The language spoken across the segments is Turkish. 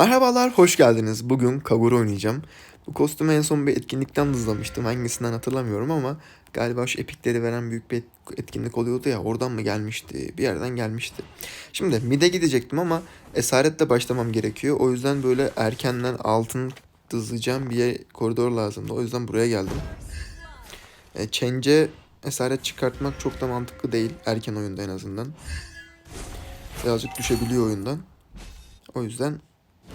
Merhabalar, hoş geldiniz. Bugün Kagura oynayacağım. Bu kostümü en son bir etkinlikten hızlamıştım. Hangisinden hatırlamıyorum ama galiba şu epikleri veren büyük bir et- etkinlik oluyordu ya. Oradan mı gelmişti? Bir yerden gelmişti. Şimdi mid'e gidecektim ama esaretle başlamam gerekiyor. O yüzden böyle erkenden altın hızlayacağım bir koridor lazımdı. O yüzden buraya geldim. E, Change'e esaret çıkartmak çok da mantıklı değil. Erken oyunda en azından. Birazcık düşebiliyor oyundan. O yüzden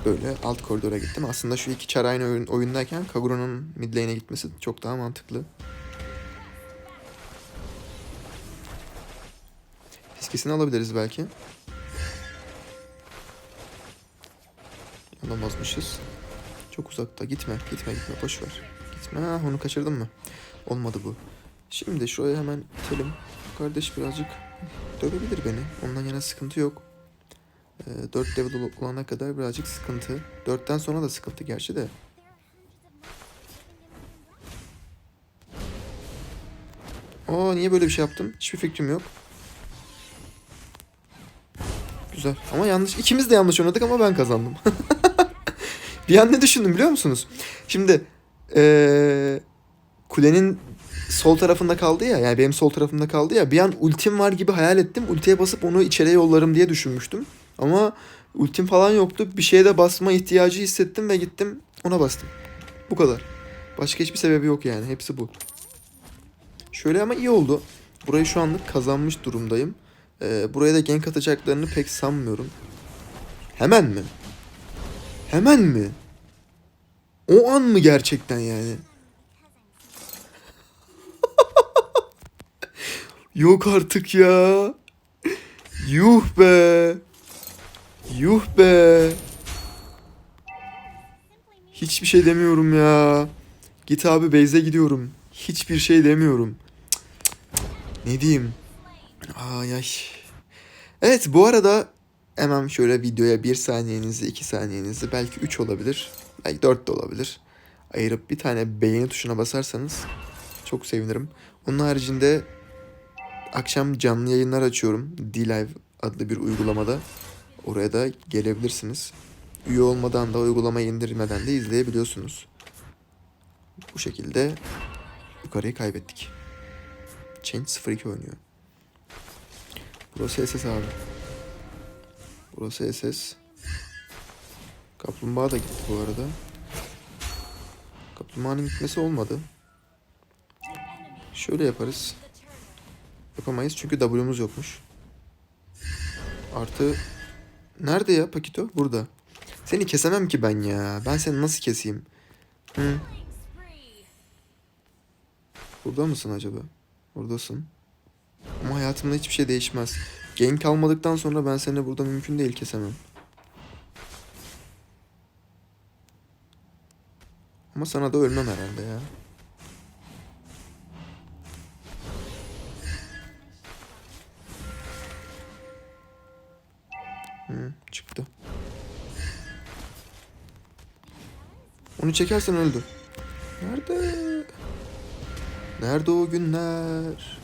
böyle alt koridora gittim. Aslında şu iki çar aynı oyun, oyundayken Kagura'nın mid lane'e gitmesi çok daha mantıklı. Fiskesini alabiliriz belki. Alamazmışız. Çok uzakta. Gitme, gitme, gitme. Boş ver. Gitme. Ha, onu kaçırdın mı? Olmadı bu. Şimdi şuraya hemen itelim. Kardeş birazcık dövebilir beni. Ondan yana sıkıntı yok. Ee, 4 level ol- olana kadar birazcık sıkıntı. 4'ten sonra da sıkıntı gerçi de. Aa niye böyle bir şey yaptım? Hiçbir fikrim yok. Güzel. Ama yanlış. İkimiz de yanlış oynadık ama ben kazandım. bir an ne düşündüm biliyor musunuz? Şimdi ee, kulenin sol tarafında kaldı ya. Yani benim sol tarafımda kaldı ya. Bir an ultim var gibi hayal ettim. Ultiye basıp onu içeriye yollarım diye düşünmüştüm. Ama ultim falan yoktu. Bir şeye de basma ihtiyacı hissettim ve gittim ona bastım. Bu kadar. Başka hiçbir sebebi yok yani. Hepsi bu. Şöyle ama iyi oldu. Burayı şu anlık kazanmış durumdayım. Ee, buraya da gank atacaklarını pek sanmıyorum. Hemen mi? Hemen mi? O an mı gerçekten yani? Yok artık ya. Yuh be. Yuh be. Hiçbir şey demiyorum ya. Git abi Beyze gidiyorum. Hiçbir şey demiyorum. Ne diyeyim? Ay ay. Evet bu arada hemen şöyle videoya bir saniyenizi, iki saniyenizi belki üç olabilir. Belki dört de olabilir. Ayırıp bir tane beğeni tuşuna basarsanız çok sevinirim. Onun haricinde akşam canlı yayınlar açıyorum. D-Live adlı bir uygulamada. Oraya da gelebilirsiniz. Üye olmadan da uygulamayı indirmeden de izleyebiliyorsunuz. Bu şekilde yukarıyı kaybettik. Change 02 oynuyor. Burası SS abi. Burası SS. Kaplumbağa da gitti bu arada. Kaplumbağanın gitmesi olmadı. Şöyle yaparız. Yapamayız çünkü W'muz yokmuş. Artı... Nerede ya Pakito? Burada. Seni kesemem ki ben ya. Ben seni nasıl keseyim? Hı? Burada mısın acaba? Buradasın. Ama hayatımda hiçbir şey değişmez. Gank almadıktan sonra ben seni burada mümkün değil kesemem. Ama sana da ölmem herhalde ya. Hı, çıktı. Onu çekersen öldü. Nerede? Nerede o günler?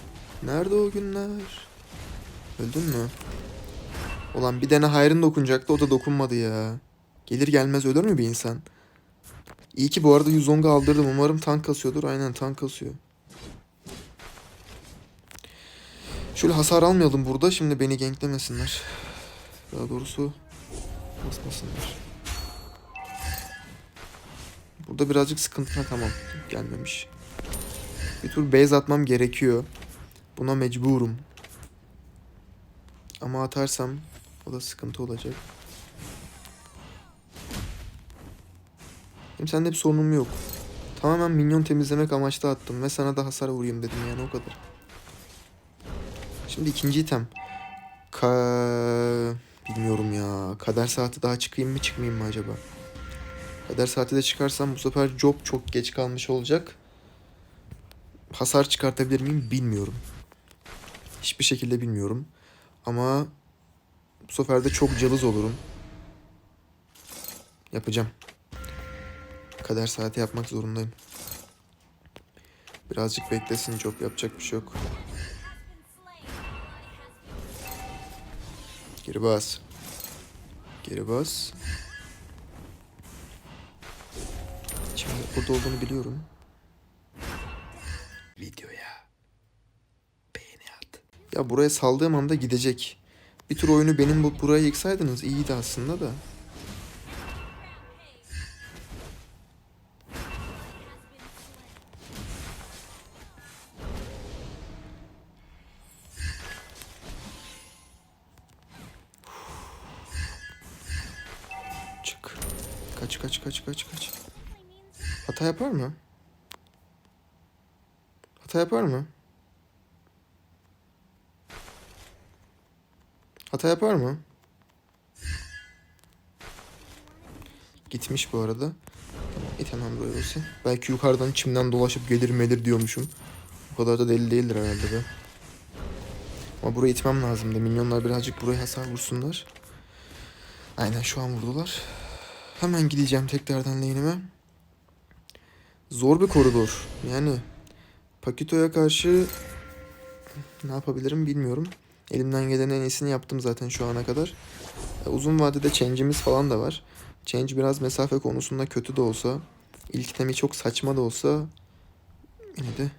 Nerede o günler? Öldün mü? Ulan bir tane hayrın dokunacaktı o da dokunmadı ya. Gelir gelmez ölür mü bir insan? İyi ki bu arada 110 aldırdım. Umarım tank kasıyordur. Aynen tank kasıyor. Şöyle hasar almayalım burada. Şimdi beni ganklemesinler. Daha doğrusu basmasınlar. Burada birazcık sıkıntı Ha, tamam. Gelmemiş. Bir tur base atmam gerekiyor. Buna mecburum. Ama atarsam o da sıkıntı olacak. Benim sende bir sorunum yok. Tamamen minyon temizlemek amaçlı attım ve sana da hasar vurayım dedim yani o kadar. Şimdi ikinci item. Ka... Bilmiyorum ya. Kader saati daha çıkayım mı çıkmayayım mı acaba? Kader saati de çıkarsam bu sefer job çok geç kalmış olacak. Hasar çıkartabilir miyim bilmiyorum. Hiçbir şekilde bilmiyorum. Ama bu sefer de çok cılız olurum. Yapacağım. Kader saati yapmak zorundayım. Birazcık beklesin çok yapacak bir şey yok. Geri bas. Geri bas. Şimdi burada olduğunu biliyorum. Videoya beğeni at. Ya buraya saldığım anda gidecek. Bir tur oyunu benim bu buraya yıksaydınız iyiydi aslında da. Hata yapar mı? Gitmiş bu arada. İtemem buraya olsa. Belki yukarıdan çimden dolaşıp gelir melir diyormuşum. O kadar da deli değildir herhalde be. Ama burayı itmem lazımdı. Minyonlar birazcık buraya hasar vursunlar. Aynen şu an vurdular. Hemen gideceğim tekrardan lane'ime. Zor bir koridor. Yani Pakito'ya karşı ne yapabilirim bilmiyorum. Elimden gelen en iyisini yaptım zaten şu ana kadar. E, Uzun vadede change'imiz falan da var. Change biraz mesafe konusunda kötü de olsa, ilk temi çok saçma da olsa yine de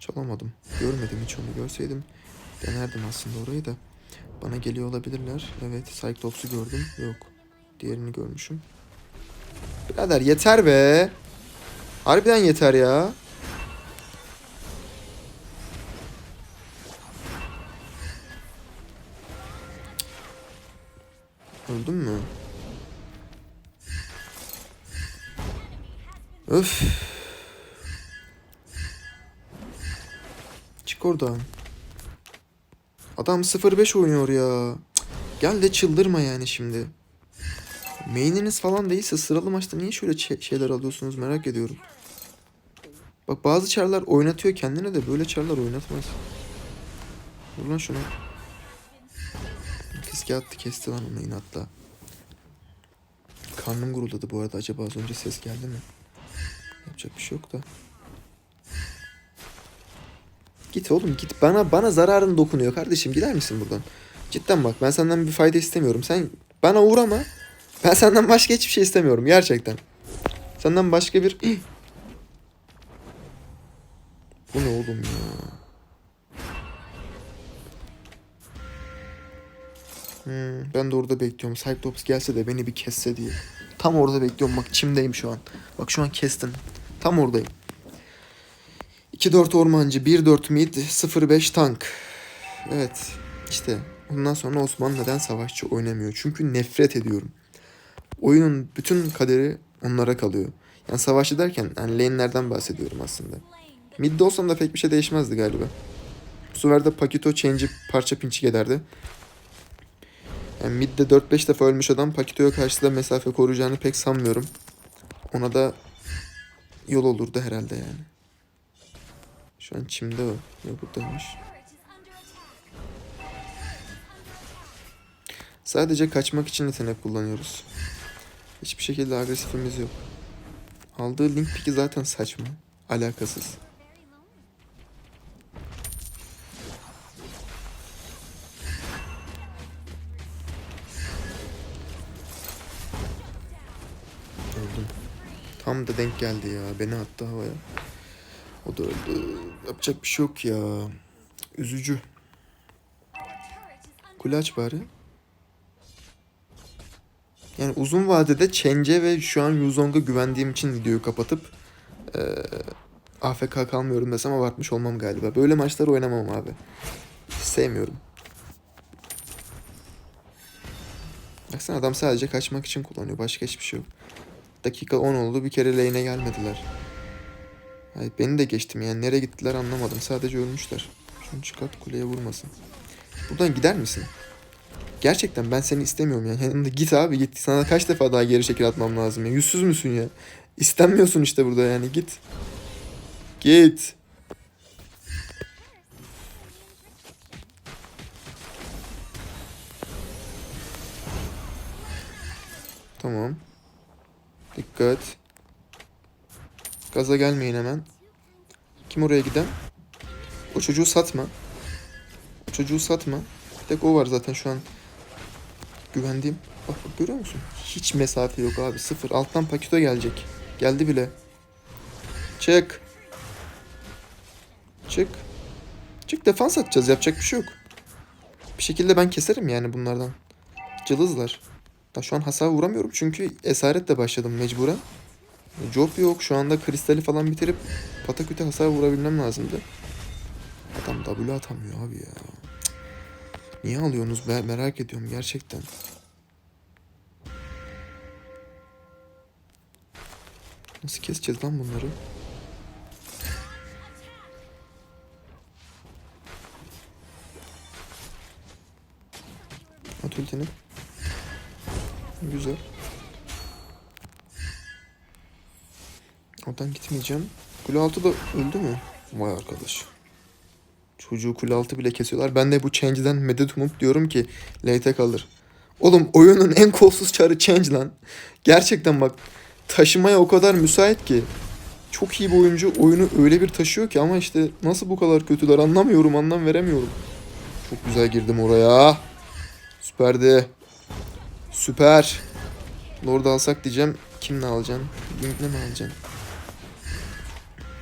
çalamadım. Görmedim hiç onu görseydim denerdim aslında orayı da. Bana geliyor olabilirler. Evet Cyclops'u gördüm. Yok. Diğerini görmüşüm. Birader yeter be. Harbiden yeter ya. Öf. Çık oradan. Adam 0-5 oynuyor ya. Cık, Gel de çıldırma yani şimdi. Main'iniz falan değilse sıralı maçta niye şöyle şeyler alıyorsunuz merak ediyorum. Bak bazı çarlar oynatıyor kendine de böyle çarlar oynatmaz. Vur lan şuna. Fiske attı kesti lan onu inatla. Karnım guruldadı bu arada acaba az önce ses geldi mi? Yapacak bir şey yok da. Git oğlum git bana bana zararın dokunuyor kardeşim gider misin buradan? Cidden bak ben senden bir fayda istemiyorum. Sen bana uğrama. Ben senden başka hiçbir şey istemiyorum gerçekten. Senden başka bir... Bu ne oğlum ya? Hmm, ben de orada bekliyorum. Cyclops gelse de beni bir kesse diye. Tam orada bekliyorum. Bak çimdeyim şu an. Bak şu an kestin. Tam oradayım. 2-4 ormancı, 1-4 mid, 0-5 tank. Evet. işte bundan sonra Osman neden savaşçı oynamıyor? Çünkü nefret ediyorum. Oyunun bütün kaderi onlara kalıyor. Yani savaşçı derken yani lane'lerden bahsediyorum aslında. Mid'de olsam da pek bir şey değişmezdi galiba. Bu sefer Pakito change'i parça pinçik ederdi. Yani midde 4-5 defa ölmüş adam Pakito'ya karşı da mesafe koruyacağını pek sanmıyorum. Ona da yol olurdu herhalde yani. Şu an çimde o. Ya buradaymış. Sadece kaçmak için yetenek kullanıyoruz. Hiçbir şekilde agresifimiz yok. Aldığı link piki zaten saçma. Alakasız. Tam da denk geldi ya. Beni attı havaya. O da öldü. Yapacak bir şey yok ya. Üzücü. Kule aç bari. Yani uzun vadede Change'e ve şu an Yuzong'a güvendiğim için videoyu kapatıp eee AFK kalmıyorum desem abartmış olmam galiba. Böyle maçlar oynamam abi. Sevmiyorum. Baksana adam sadece kaçmak için kullanıyor. Başka hiçbir şey yok. Dakika 10 oldu bir kere lane'e gelmediler. Ay, beni de geçtim yani nereye gittiler anlamadım. Sadece ölmüşler. Şunu çıkart kuleye vurmasın. Buradan gider misin? Gerçekten ben seni istemiyorum yani. Yanımda git abi git. Sana kaç defa daha geri şekil atmam lazım ya. Yüzsüz müsün ya? İstenmiyorsun işte burada yani git. Git. Tamam. Dikkat. Gaza gelmeyin hemen. Kim oraya giden? O çocuğu satma. O çocuğu satma. Bir tek o var zaten şu an güvendiğim. Bak bak görüyor musun? Hiç mesafe yok abi. Sıfır. Alttan pakito gelecek. Geldi bile. Çık. Çık. Çık defans atacağız. Yapacak bir şey yok. Bir şekilde ben keserim yani bunlardan. Cılızlar. Da şu an hasar vuramıyorum çünkü esaretle başladım mecburen. Job yok. Şu anda kristali falan bitirip pataküte hasar vurabilmem lazımdı. Adam W atamıyor abi ya. Niye alıyorsunuz? Ben merak ediyorum gerçekten. Nasıl keseceğiz lan bunları? At. Güzel. Oradan gitmeyeceğim. Kule altı da öldü mü? Vay arkadaş. Çocuğu kule altı bile kesiyorlar. Ben de bu change'den medet umup diyorum ki late kalır. Oğlum oyunun en kolsuz çarı change lan. Gerçekten bak taşımaya o kadar müsait ki. Çok iyi bir oyuncu oyunu öyle bir taşıyor ki ama işte nasıl bu kadar kötüler anlamıyorum anlam veremiyorum. Çok güzel girdim oraya. Süperdi. Süper. Lord'u alsak diyeceğim. Kimle alacaksın? Link'le mi alacaksın?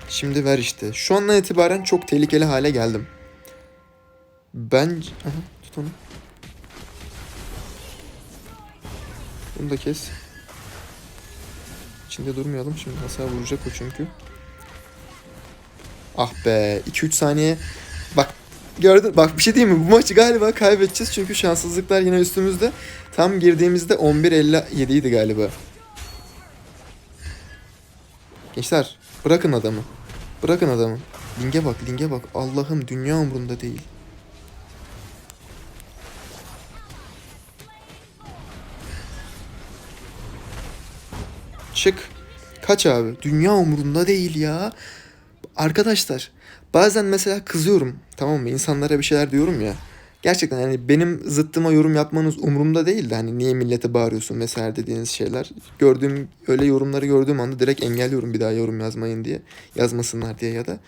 Şimdi ver işte. Şu andan itibaren çok tehlikeli hale geldim. Ben... Aha, tut onu. Bunu da kes. İçinde durmayalım. Şimdi hasar vuracak o çünkü. Ah be. 2-3 saniye. Bak gördün. Bak bir şey diyeyim mi? Bu maçı galiba kaybedeceğiz. Çünkü şanssızlıklar yine üstümüzde. Tam girdiğimizde 11.57 idi galiba. Gençler bırakın adamı. Bırakın adamı. Linge bak, linge bak. Allah'ım dünya umurunda değil. Çık. Kaç abi? Dünya umurunda değil ya. Arkadaşlar bazen mesela kızıyorum tamam mı? İnsanlara bir şeyler diyorum ya. Gerçekten yani benim zıttıma yorum yapmanız umurumda değil de hani niye millete bağırıyorsun mesela dediğiniz şeyler. Gördüğüm öyle yorumları gördüğüm anda direkt engelliyorum bir daha yorum yazmayın diye. Yazmasınlar diye ya da.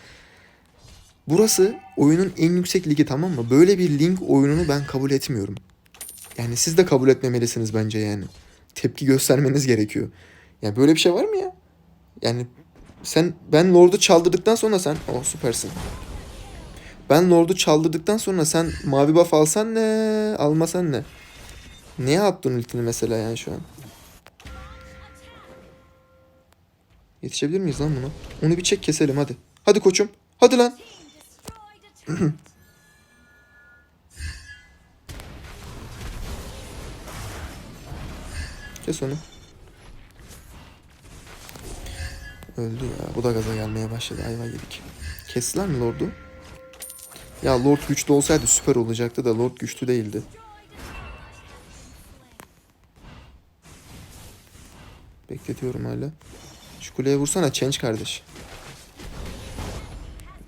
Burası oyunun en yüksek ligi tamam mı? Böyle bir link oyununu ben kabul etmiyorum. Yani siz de kabul etmemelisiniz bence yani. Tepki göstermeniz gerekiyor. Ya böyle bir şey var mı ya? Yani sen ben Lord'u çaldırdıktan sonra sen oh süpersin. Ben Lord'u çaldırdıktan sonra sen mavi buff alsan ne, almasan ne? Neye attın ultini mesela yani şu an? Yetişebilir miyiz lan buna? Onu bir çek keselim hadi. Hadi koçum. Hadi lan. Kes onu. Öldü ya. Bu da gaza gelmeye başladı. Ayva yedik. Kestiler mi Lord'u? Ya Lord güçlü olsaydı süper olacaktı da Lord güçlü değildi. Bekletiyorum hala. Şu kuleye vursana change kardeş.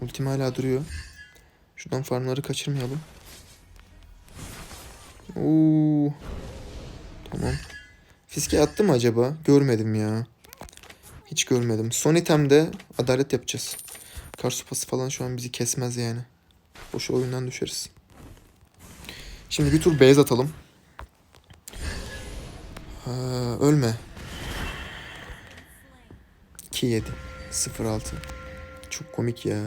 Ultim hala duruyor. Şuradan farmları kaçırmayalım. Oo. Tamam. Fiske attı mı acaba? Görmedim ya. Hiç görmedim. Son itemde adalet yapacağız. Kar supası falan şu an bizi kesmez yani. Boşa oyundan düşeriz. Şimdi bir tur base atalım. Ha, ölme. 2-7. 0-6. Çok komik ya.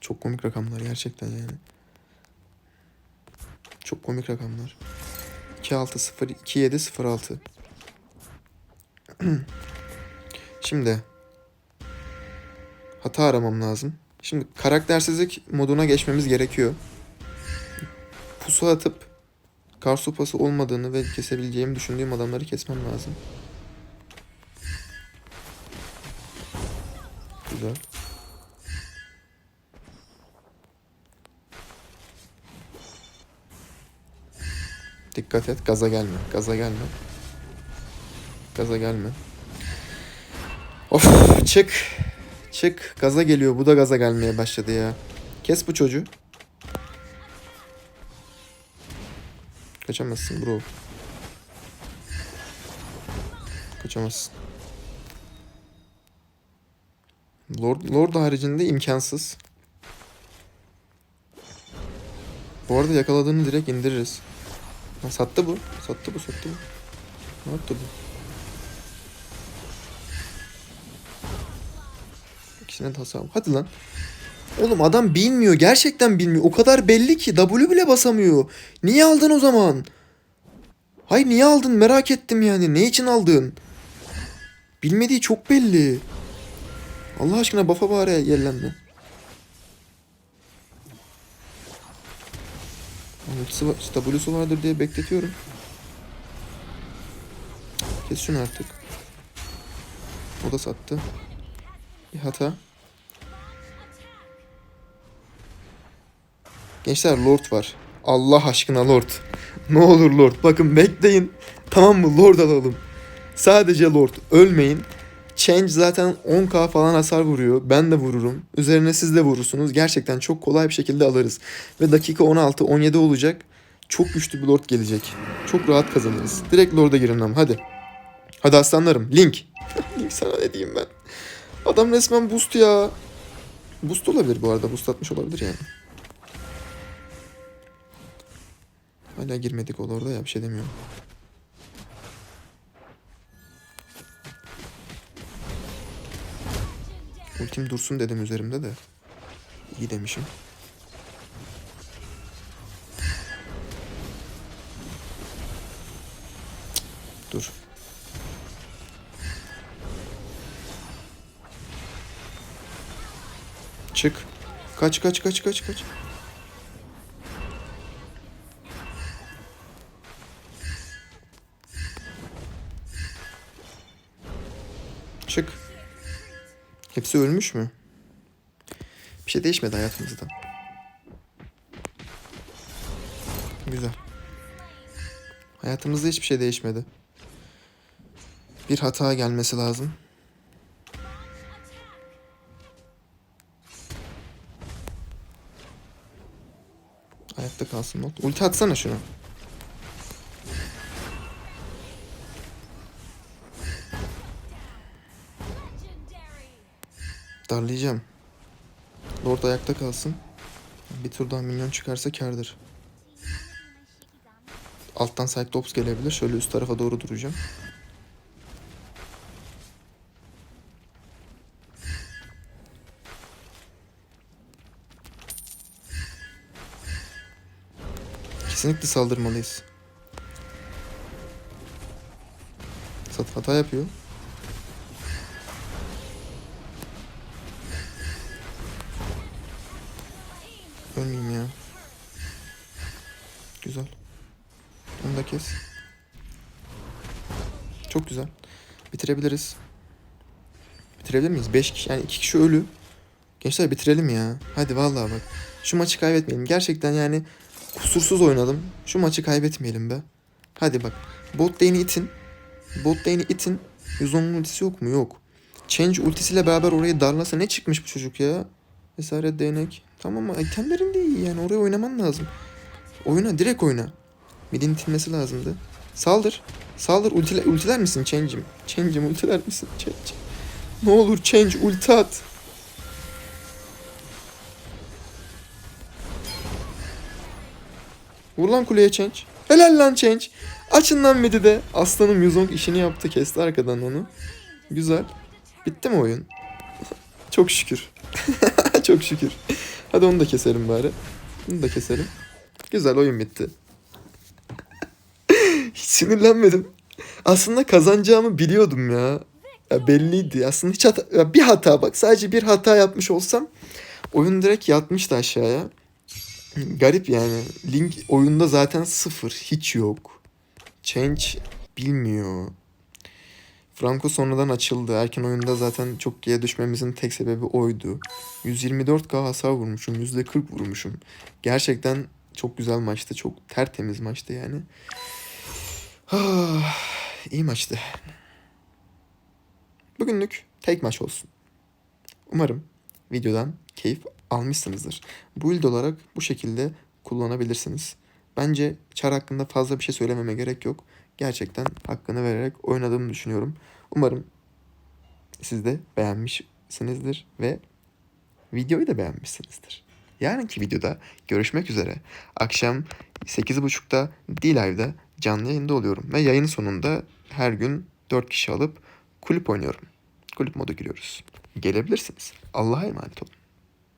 Çok komik rakamlar gerçekten yani. Çok komik rakamlar. 2-6 0 2-7 0-6. Şimdi hata aramam lazım. Şimdi karaktersizlik moduna geçmemiz gerekiyor. Pusu atıp kar sopası olmadığını ve kesebileceğimi düşündüğüm adamları kesmem lazım. Güzel. Dikkat et gaza gelme. Gaza gelme. Gaza gelme. Of çık. Çık. Gaza geliyor. Bu da gaza gelmeye başladı ya. Kes bu çocuğu. Kaçamazsın bro. Kaçamazsın. Lord, Lord haricinde imkansız. Bu arada yakaladığını direkt indiririz. Ha, sattı bu. Sattı bu sattı bu. Ne yaptı bu? De hasar. Hadi lan. Oğlum adam bilmiyor. Gerçekten bilmiyor. O kadar belli ki. W bile basamıyor. Niye aldın o zaman? Hay niye aldın merak ettim yani. Ne için aldın? Bilmediği çok belli. Allah aşkına bafa bari yerlenme. W'su vardır diye bekletiyorum. Kes şunu artık. O da sattı. Bir hata. Gençler Lord var. Allah aşkına Lord. ne olur Lord. Bakın bekleyin. Tamam mı? Lord alalım. Sadece Lord. Ölmeyin. Change zaten 10k falan hasar vuruyor. Ben de vururum. Üzerine siz de vurursunuz. Gerçekten çok kolay bir şekilde alırız. Ve dakika 16-17 olacak. Çok güçlü bir Lord gelecek. Çok rahat kazanırız. Direkt Lord'a girin ama hadi. Hadi aslanlarım. Link. Link sana ne diyeyim ben. Adam resmen boost ya. Boost olabilir bu arada. Boost atmış olabilir yani. Hala girmedik o Lord'a ya bir şey demiyorum. Ultim dursun dedim üzerimde de. İyi demişim. Dur. Çık. Kaç kaç kaç kaç kaç. Çık. Hepsi ölmüş mü? Bir şey değişmedi hayatımızda. Güzel. Hayatımızda hiçbir şey değişmedi. Bir hata gelmesi lazım. Ayakta kalsın not. Ulti atsana şunu. Darlayacağım. Lord ayakta kalsın. Bir tur daha minyon çıkarsa kardır. Alttan Cyclops gelebilir. Şöyle üst tarafa doğru duracağım. Kesinlikle saldırmalıyız. Sat hata yapıyor. Bitirebiliriz. Bitirebilir miyiz? 5 kişi yani 2 kişi ölü. Gençler bitirelim ya. Hadi vallahi bak. Şu maçı kaybetmeyelim. Gerçekten yani kusursuz oynadım. Şu maçı kaybetmeyelim be. Hadi bak. Bot lane'i itin. Bot lane'i itin. 110 ultisi yok mu? Yok. Change ultisiyle beraber orayı darlasa ne çıkmış bu çocuk ya? Vesaire değnek. Tamam ama itemlerin de iyi yani oraya oynaman lazım. Oyna direkt oyna. Midin itilmesi lazımdı. Saldır. Saldır ultiler, ultiler misin Change'im? Change'im ultiler misin? Change. Ne olur Change ulti at. Vur lan kuleye Change. Helal lan Change. Açın lan midi de. Aslanım Yuzong işini yaptı. Kesti arkadan onu. Güzel. Bitti mi oyun? Çok şükür. Çok şükür. Hadi onu da keselim bari. Bunu da keselim. Güzel oyun bitti. Sinirlenmedim. Aslında kazanacağımı biliyordum ya. ya belliydi. Aslında hiç hata, ya bir hata bak sadece bir hata yapmış olsam oyun direkt yatmıştı aşağıya. Garip yani. Link oyunda zaten sıfır. Hiç yok. Change bilmiyor. Franco sonradan açıldı. Erken oyunda zaten çok geriye düşmemizin tek sebebi oydu. 124k hasar vurmuşum. %40 vurmuşum. Gerçekten çok güzel maçtı. Çok tertemiz maçtı yani. İyi maçtı. Bugünlük tek maç olsun. Umarım videodan keyif almışsınızdır. Build olarak bu şekilde kullanabilirsiniz. Bence Char hakkında fazla bir şey söylememe gerek yok. Gerçekten hakkını vererek oynadığımı düşünüyorum. Umarım siz de beğenmişsinizdir ve videoyu da beğenmişsinizdir. Yarınki videoda görüşmek üzere. Akşam 8.30'da D-Live'da canlı yayında oluyorum. Ve yayın sonunda her gün 4 kişi alıp kulüp oynuyorum. Kulüp modu giriyoruz. Gelebilirsiniz. Allah'a emanet olun.